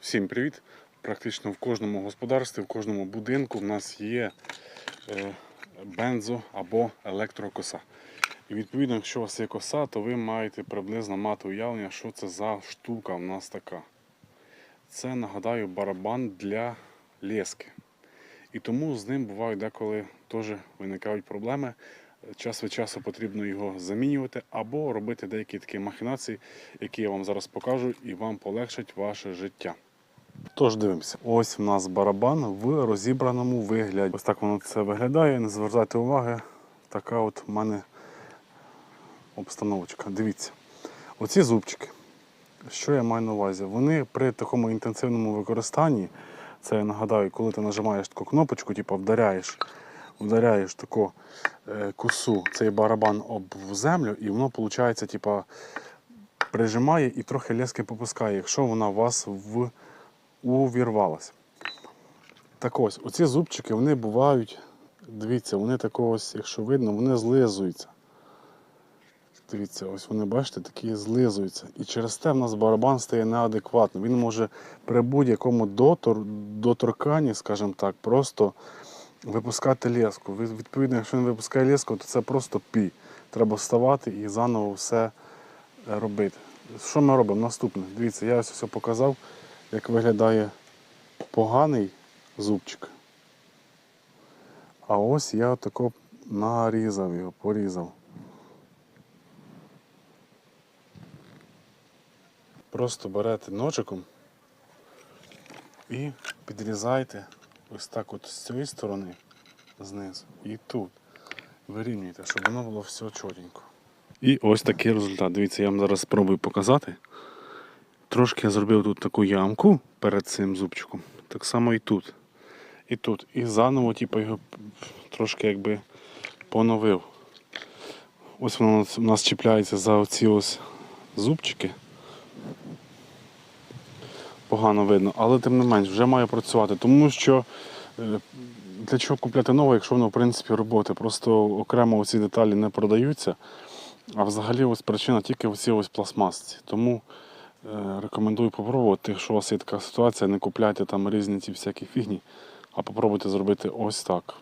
Всім привіт! Практично в кожному господарстві, в кожному будинку в нас є е, бензо або електрокоса. І відповідно, якщо у вас є коса, то ви маєте приблизно мати уявлення, що це за штука в нас така. Це нагадаю барабан для лески. І тому з ним бувають деколи теж виникають проблеми. Час від часу потрібно його замінювати або робити деякі такі махінації, які я вам зараз покажу, і вам полегшать ваше життя. Тож дивимося, ось у нас барабан в розібраному вигляді. Ось так воно це виглядає. Не звертайте уваги, така от в мене обстановочка. Дивіться, оці зубчики. Що я маю на увазі? Вони при такому інтенсивному використанні, це я нагадаю, коли ти нажимаєш таку кнопочку, типу вдаряєш, вдаряєш таку е, косу, цей барабан об землю, і воно, виходить, типу, прижимає і трохи лески попускає, якщо вона вас в, увірвалася. Так ось, оці зубчики вони бувають, дивіться, вони такого якщо видно, вони злизуються. Дивіться, ось вони, бачите, такі злизуються. І через те в нас барабан стає неадекватним. Він може при будь-якому дотор, доторканні, скажімо так, просто випускати леску. Відповідно, якщо він випускає леску, то це просто пі. Треба вставати і заново все е, робити. Що ми робимо? Наступне. Дивіться, я ось все показав, як виглядає поганий зубчик. А ось я отако нарізав його, порізав. Просто берете ножиком і підрізайте ось так от з цієї сторони знизу і тут. Вирівнюйте, щоб воно було все чотенько. І ось такий результат. Дивіться, я вам зараз спробую показати. Трошки я зробив тут таку ямку перед цим зубчиком. Так само і тут. І тут. І заново, типу, його трошки якби поновив. Ось воно у нас чіпляється за оці ось зубчики погано видно, але тим не менш вже має працювати, тому що е, для чого купляти нове, якщо воно в принципі роботи. Просто окремо ці деталі не продаються. А взагалі ось причина тільки в цій ось пластмасці. Тому рекомендую попробувати, якщо у вас є така ситуація, не купляйте там різні ці всякі фігні, а попробуйте зробити ось так.